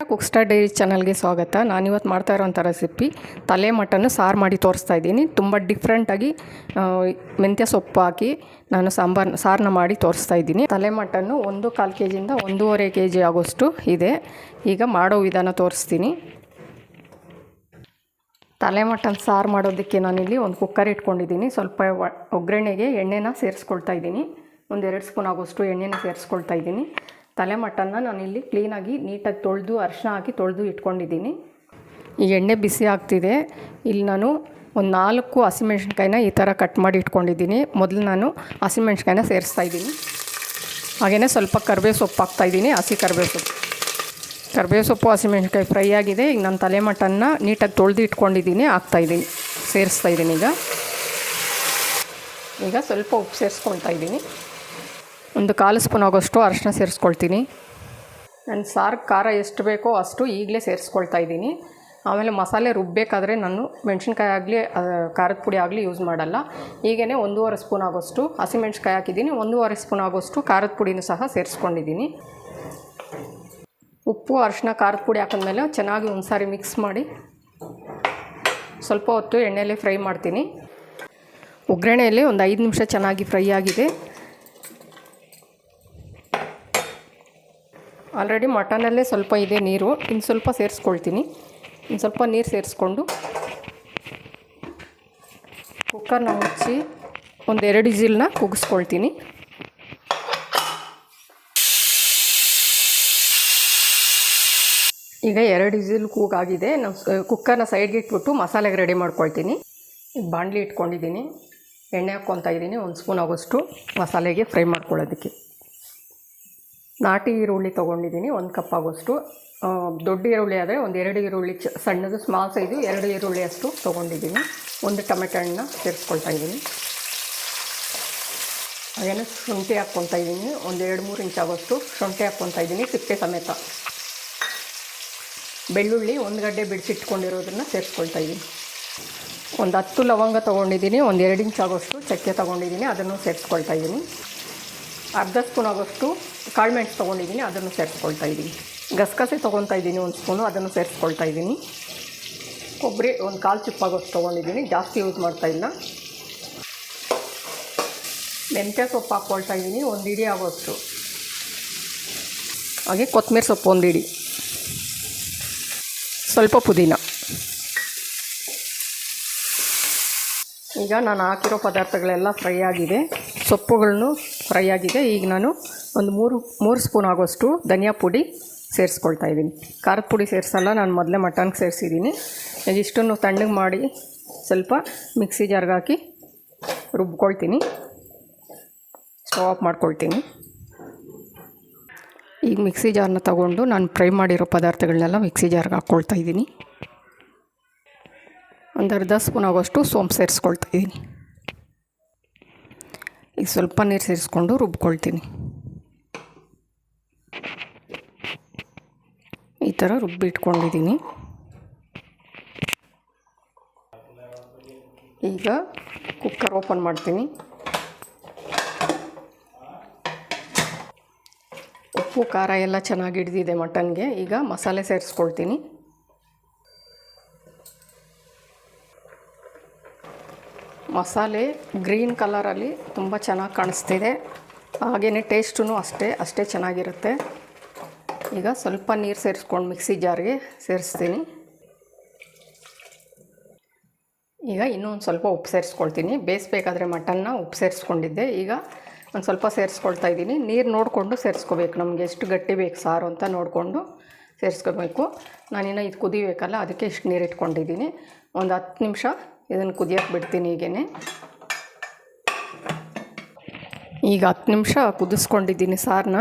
Cook star dairy ಚಾನಲ್ಗೆ ಸ್ವಾಗತ. ನಾನಿವತ್ತು ಮಾಡ್ತಾ ಇರೋಂಥ ರೆಸಿಪಿ. ತಲೆ ಮಟನ್ನು ಸಾರು ಮಾಡಿ ತೋರಿಸ್ತಾ ಇದ್ದೀನಿ. ತುಂಬ ಡಿಫ್ರೆಂಟಾಗಿ ಮೆಂತ್ಯ ಸೊಪ್ಪು ಹಾಕಿ ನಾನು ಸಾಂಬಾರ್ ಸಾರನ್ನ ಮಾಡಿ ತೋರಿಸ್ತಾ ಇದ್ದೀನಿ. ತಲೆ ಮಟನ್ನು ಒಂದು ಕಾಲು ಕೆ ಜಿಯಿಂದ ಒಂದೂವರೆ ಕೆ ಜಿ ಆಗೋಷ್ಟು ಇದೆ. ಈಗ ಮಾಡೋ ವಿಧಾನ ತೋರಿಸ್ತೀನಿ. ತಲೆ ಮಟನ್ ಸಾರು ಮಾಡೋದಕ್ಕೆ ನಾನಿಲ್ಲಿ ಒಂದು ಕುಕ್ಕರ್ ಇಟ್ಕೊಂಡಿದ್ದೀನಿ. ಸ್ವಲ್ಪ ಒಗ್ಗರಣೆಗೆ ಎಣ್ಣೆನ ಸೇರಿಸ್ಕೊಳ್ತಾ ಇದ್ದೀನಿ. ಒಂದೆರಡು ಸ್ಪೂನ್ ಆಗೋಷ್ಟು ಎಣ್ಣೆನ ಸೇರಿಸ್ಕೊಳ್ತಾ ಇದ್ದೀನಿ. ತಲೆ ನಾನು ಇಲ್ಲಿ ಕ್ಲೀನಾಗಿ ನೀಟಾಗಿ ತೊಳೆದು ಅರಿಶಿನ ಹಾಕಿ ತೊಳೆದು ಇಟ್ಕೊಂಡಿದ್ದೀನಿ. ಈ ಎಣ್ಣೆ ಬಿಸಿ ಆಗ್ತಿದೆ. ಇಲ್ಲಿ ನಾನು ಒಂದು ನಾಲ್ಕು ಹಸಿಮೆಣ್ಸಿನ್ಕಾಯಿನ ಈ ಥರ ಕಟ್ ಮಾಡಿ ಇಟ್ಕೊಂಡಿದ್ದೀನಿ. ಮೊದಲು ನಾನು ಹಸಿಮೆಣ್ಸಿನ್ಕಾಯಿನ ಸೇರಿಸ್ತಾ ಇದ್ದೀನಿ. ಹಾಗೆಯೇ ಸ್ವಲ್ಪ ಕರಿಬೇವು ಸೊಪ್ಪು ಹಾಕ್ತಾಯಿದ್ದೀನಿ ಹಸಿ ಕರಿಬೇವು ಸೊಪ್ಪು ಕರಿಬೇವು ಸೊಪ್ಪು ಹಸಿಮೆಣ್ಸಿನ್ಕಾಯಿ ಫ್ರೈ ಆಗಿದೆ. ಈಗ ನಾನು ತಲೆ ಮಟನ್ನ ನೀಟಾಗಿ ತೊಳೆದು ಇಟ್ಕೊಂಡಿದ್ದೀನಿ ಹಾಕ್ತಾಯಿದ್ದೀನಿ ಸೇರಿಸ್ತಾ ಇದ್ದೀನಿ ಈಗ. ಈಗ ಸ್ವಲ್ಪ ಉಪ್ಪು ಸೇರಿಸ್ಕೊಳ್ತಾ ಇದ್ದೀನಿ. ಒಂದು ಕಾಲು ಸ್ಪೂನ್ ಆಗೋಷ್ಟು ಅರಶಿನ ಸೇರಿಸ್ಕೊಳ್ತೀನಿ. ನನ್ನ ಸಾರು ಖಾರ ಎಷ್ಟು ಬೇಕೋ ಅಷ್ಟು ಈಗಲೇ ಸೇರಿಸ್ಕೊಳ್ತಾ ಇದ್ದೀನಿ. ಆಮೇಲೆ ಮಸಾಲೆ ರುಬ್ಬಬೇಕಾದ್ರೆ ನಾನು ಮೆಣಸಿನ್ಕಾಯಿ ಆಗಲಿ ಖಾರದ ಪುಡಿ ಆಗಲಿ ಯೂಸ್ ಮಾಡಲ್ಲ. ಹೀಗೇ ಒಂದೂವರೆ ಸ್ಪೂನ್ ಆಗೋಷ್ಟು ಹಸಿಮೆಣ್ಸಿನ್ಕಾಯಿ ಹಾಕಿದ್ದೀನಿ. ಒಂದೂವರೆ ಸ್ಪೂನ್ ಆಗೋಷ್ಟು ಖಾರದ ಪುಡಿನೂ ಸಹ ಸೇರಿಸ್ಕೊಂಡಿದ್ದೀನಿ. ಉಪ್ಪು, ಅರಿಶಿನ, ಖಾರದ ಪುಡಿ ಹಾಕಿದ್ಮೇಲೆ ಚೆನ್ನಾಗಿ ಒಂದು ಸಾರಿ ಮಿಕ್ಸ್ ಮಾಡಿ ಸ್ವಲ್ಪ ಹೊತ್ತು ಎಣ್ಣೆಯಲ್ಲಿ ಫ್ರೈ ಮಾಡ್ತೀನಿ. ಒಗ್ಗರಣೆಯಲ್ಲಿ ಒಂದು ಐದು ನಿಮಿಷ ಚೆನ್ನಾಗಿ ಫ್ರೈ ಆಗಿದೆ. ಆಲ್ರೆಡಿ ಮಟನಲ್ಲೇ ಸ್ವಲ್ಪ ಇದೆ ನೀರು. ಇನ್ನು ಸ್ವಲ್ಪ ಸೇರಿಸ್ಕೊಳ್ತೀನಿ. ಇನ್ನು ಸ್ವಲ್ಪ ನೀರು ಸೇರಿಸ್ಕೊಂಡು ಕುಕ್ಕರ್ನ ಮುಚ್ಚಿ ಒಂದೆರಡು ಇಜಿಲ್ನ ಕುಗ್ಸ್ಕೊಳ್ತೀನಿ. ಈಗ ಎರಡು ಇಜಿಲ್ ಕೂಗಾಗಿದೆ. ನಾವು ಕುಕ್ಕರ್ನ ಸೈಡ್ಗೆ ಇಟ್ಬಿಟ್ಟು ಮಸಾಲೆಗೆ ರೆಡಿ ಮಾಡ್ಕೊಳ್ತೀನಿ. ಈಗ ಬಾಣಲಿ ಇಟ್ಕೊಂಡಿದ್ದೀನಿ. ಎಣ್ಣೆ ಹಾಕ್ಕೊತಾ ಇದ್ದೀನಿ. ಒಂದು ಸ್ಪೂನ್ ಆಗೋಷ್ಟು ಮಸಾಲೆಗೆ ಫ್ರೈ ಮಾಡ್ಕೊಳ್ಳೋದಕ್ಕೆ. ನಾಟಿ ಈರುಳ್ಳಿ ತೊಗೊಂಡಿದ್ದೀನಿ, ಒಂದು ಕಪ್ ಆಗೋಷ್ಟು. ದೊಡ್ಡ ಈರುಳ್ಳಿ ಆದರೆ ಒಂದು ಎರಡು ಈರುಳ್ಳಿ ಚ, ಸಣ್ಣದು ಸ್ಮಾಲ್ ಸೈಜು ಎರಡು ಈರುಳ್ಳಿ ಅಷ್ಟು ತೊಗೊಂಡಿದ್ದೀನಿ. ಒಂದು ಟೊಮೆಟೊ ಹಣ್ಣನ್ನ ಸೇರಿಸ್ಕೊಳ್ತಾ ಇದ್ದೀನಿ. ಹಾಗೇನೆ ಶುಂಠಿ ಹಾಕ್ಕೊತಾ ಇದ್ದೀನಿ, ಒಂದು ಎರಡು ಮೂರು ಇಂಚ್ ಆಗೋಷ್ಟು ಶುಂಠಿ ಹಾಕ್ಕೊತಾ ಇದ್ದೀನಿ, ಸಿಪ್ಪೆ ಸಮೇತ. ಬೆಳ್ಳುಳ್ಳಿ ಒಂದು ಗಡ್ಡೆ ಬಿಡಿಸಿಟ್ಕೊಂಡಿರೋದನ್ನು ಸೇರಿಸ್ಕೊಳ್ತಾ ಇದ್ದೀನಿ. ಒಂದು ಹತ್ತು ಲವಂಗ ತೊಗೊಂಡಿದ್ದೀನಿ, ಒಂದು ಎರಡು ಇಂಚ್ ಆಗೋಷ್ಟು ಚಕ್ಕೆ ತೊಗೊಂಡಿದ್ದೀನಿ, ಅದನ್ನು ಸೇರಿಸ್ಕೊಳ್ತಾ ಇದ್ದೀನಿ. ಅರ್ಧ ಸ್ಪೂನ್ ಆಗೋಷ್ಟು ಕಾಳುಮೆಣಸು ತೊಗೊಂಡಿದ್ದೀನಿ, ಅದನ್ನು ಸೇರಿಸ್ಕೊಳ್ತಾ ಇದ್ದೀನಿ. ಗಸಗಸೆ ತೊಗೊತಾ ಇದ್ದೀನಿ, ಒಂದು ಸ್ಪೂನು, ಅದನ್ನು ಸೇರಿಸ್ಕೊಳ್ತಾ ಇದ್ದೀನಿ. ಕೊಬ್ಬರಿ, ಒಂದು ಕಾಲು ಚಿಪ್ಪಾಗೋಷ್ಟು ತೊಗೊಂಡಿದ್ದೀನಿ, ಜಾಸ್ತಿ ಯೂಸ್ ಮಾಡ್ತಾ ಇಲ್ಲ. ಮೆಂತ್ಯ ಸೊಪ್ಪು ಹಾಕ್ಕೊಳ್ತಾ ಇದ್ದೀನಿ, ಒಂದು ಇಡಿ ಆಗೋಷ್ಟು. ಹಾಗೆ ಕೊತ್ತಂಬರಿ ಸೊಪ್ಪು ಒಂದು ಇಡಿ. ಸ್ವಲ್ಪ ಪುದೀನ. ಈಗ ನಾನು ಹಾಕಿರೋ ಪದಾರ್ಥಗಳೆಲ್ಲ ಫ್ರೈ ಆಗಿದೆ. ಸೊಪ್ಪುಗಳನ್ನು ಫ್ರೈ ಆಗಿದೆ. ಈಗ ನಾನು ಒಂದು ಮೂರು ಮೂರು ಸ್ಪೂನ್ ಆಗೋಷ್ಟು ಧನಿಯಾ ಪುಡಿ ಸೇರಿಸ್ಕೊಳ್ತಾ ಇದ್ದೀನಿ. ಖಾರದ ಪುಡಿ ಸೇರಿಸಲ್ಲ, ನಾನು ಮೊದಲೇ ಮಟನ್ಗೆ ಸೇರಿಸಿದ್ದೀನಿ. ಇಷ್ಟನ್ನು ತಣ್ಣಗೆ ಮಾಡಿ ಸ್ವಲ್ಪ ಮಿಕ್ಸಿ ಜಾರ್ಗೆ ಹಾಕಿ ರುಬ್ಕೊಳ್ತೀನಿ. ಸ್ಟವ್ ಆಫ್ ಮಾಡ್ಕೊಳ್ತೀನಿ. ಈಗ ಮಿಕ್ಸಿ ಜಾರನ್ನ ತಗೊಂಡು ನಾನು ಫ್ರೈ ಮಾಡಿರೋ ಪದಾರ್ಥಗಳನ್ನೆಲ್ಲ ಮಿಕ್ಸಿ ಜಾರ್ಗೆ ಹಾಕ್ಕೊಳ್ತಾ ಇದ್ದೀನಿ. ಒಂದು ಅರ್ಧ ಸ್ಪೂನ್ ಆಗೋಷ್ಟು ಸೋಂಪು ಸೇರಿಸ್ಕೊಳ್ತಾ ಇದ್ದೀನಿ. ಈಗ ಸ್ವಲ್ಪ ನೀರು ಸೇರಿಸ್ಕೊಂಡು ರುಬ್ಕೊಳ್ತೀನಿ. ಈ ಥರ ರುಬ್ಬಿಟ್ಕೊಂಡಿದ್ದೀನಿ. ಈಗ ಕುಕ್ಕರ್ ಓಪನ್ ಮಾಡ್ತೀನಿ. ಉಪ್ಪು, ಖಾರ ಎಲ್ಲ ಚೆನ್ನಾಗಿ ಹಿಡ್ದಿದೆ ಮಟನ್ಗೆ. ಈಗ ಮಸಾಲೆ ಸೇರಿಸ್ಕೊಳ್ತೀನಿ. ಮಸಾಲೆ ಗ್ರೀನ್ ಕಲರಲ್ಲಿ ತುಂಬ ಚೆನ್ನಾಗಿ ಕಾಣಿಸ್ತಿದೆ. ಹಾಗೆಯೇ ಟೇಸ್ಟೂ ಅಷ್ಟೇ ಅಷ್ಟೇ ಚೆನ್ನಾಗಿರುತ್ತೆ. ಈಗ ಸ್ವಲ್ಪ ನೀರು ಸೇರಿಸ್ಕೊಂಡು ಮಿಕ್ಸಿ ಜಾರ್ಗೆ ಸೇರಿಸ್ತೀನಿ. ಈಗ ಇನ್ನೂ ಸ್ವಲ್ಪ ಉಪ್ಪು ಸೇರಿಸ್ಕೊಳ್ತೀನಿ. ಬೇಯಿಸ್ಬೇಕಾದ್ರೆ ಮಟನ್ನ ಉಪ್ಪು ಸೇರಿಸ್ಕೊಂಡಿದ್ದೆ. ಈಗ ಒಂದು ಸ್ವಲ್ಪ ಸೇರಿಸ್ಕೊಳ್ತಾ ಇದ್ದೀನಿ. ನೀರು ನೋಡಿಕೊಂಡು ಸೇರಿಸ್ಕೋಬೇಕು. ನಮಗೆ ಎಷ್ಟು ಗಟ್ಟಿ ಬೇಕು ಸಾರು ಅಂತ ನೋಡಿಕೊಂಡು ಸೇರಿಸ್ಕೋಬೇಕು. ನಾನಿನ್ನು ಇದು ಕುದಿಬೇಕಲ್ಲ, ಅದಕ್ಕೆ ಇಷ್ಟು ನೀರು ಇಟ್ಕೊಂಡಿದ್ದೀನಿ. ಒಂದು ಹತ್ತು ನಿಮಿಷ ಇದನ್ನು ಕುದಿಯೋಕ್ಕೆ ಬಿಡ್ತೀನಿ ಹೀಗೇ ಈಗ ಹತ್ತು ನಿಮಿಷ ಕುದಿಸ್ಕೊಂಡಿದ್ದೀನಿ ಸಾರನ್ನ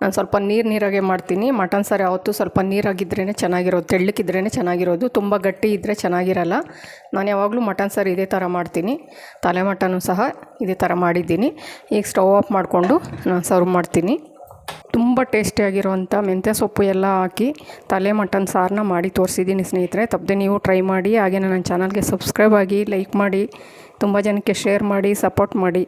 ನಾನು ಸ್ವಲ್ಪ ನೀರು ನೀರಾಗೆ ಮಾಡ್ತೀನಿ. ಮಟನ್ ಸಾರು ಯಾವತ್ತೂ ಸ್ವಲ್ಪ ನೀರಾಗಿದ್ರೇ ಚೆನ್ನಾಗಿರೋದು ತೆಳ್ಳಕ್ಕಿದ್ರೇ ಚೆನ್ನಾಗಿರೋದು, ತುಂಬ ಗಟ್ಟಿ ಇದ್ದರೆ ಚೆನ್ನಾಗಿರಲ್ಲ. ನಾನು ಯಾವಾಗಲೂ ಮಟನ್ ಸಾರು ಇದೇ ಥರ ಮಾಡ್ತೀನಿ. ತಲೆ ಮಟನು ಸಹ ಇದೇ ಥರ ಮಾಡಿದ್ದೀನಿ. ಈಗ ಸ್ಟವ್ ಆಫ್ ಮಾಡಿಕೊಂಡು ನಾನು ಸರ್ವ್ ಮಾಡ್ತೀನಿ. ತುಂಬ ಟೇಸ್ಟಿಯಾಗಿರುವಂಥ ಮೆಂತ್ಯ ಸೊಪ್ಪು ಎಲ್ಲ ಹಾಕಿ ತಲೆ ಮಟನ್ ಸಾರನ್ನ ಮಾಡಿ ತೋರಿಸಿದ್ದೀನಿ ಸ್ನೇಹಿತರೆ. ತಪ್ಪದೆ ನೀವು ಟ್ರೈ ಮಾಡಿ ಹಾಗೆ ನನ್ನ ಚಾನಲ್ಗೆ ಸಬ್ಸ್ಕ್ರೈಬ್ ಆಗಿ ಲೈಕ್ ಮಾಡಿ, ತುಂಬ ಜನಕ್ಕೆ ಶೇರ್ ಮಾಡಿ ಸಪೋರ್ಟ್ ಮಾಡಿ.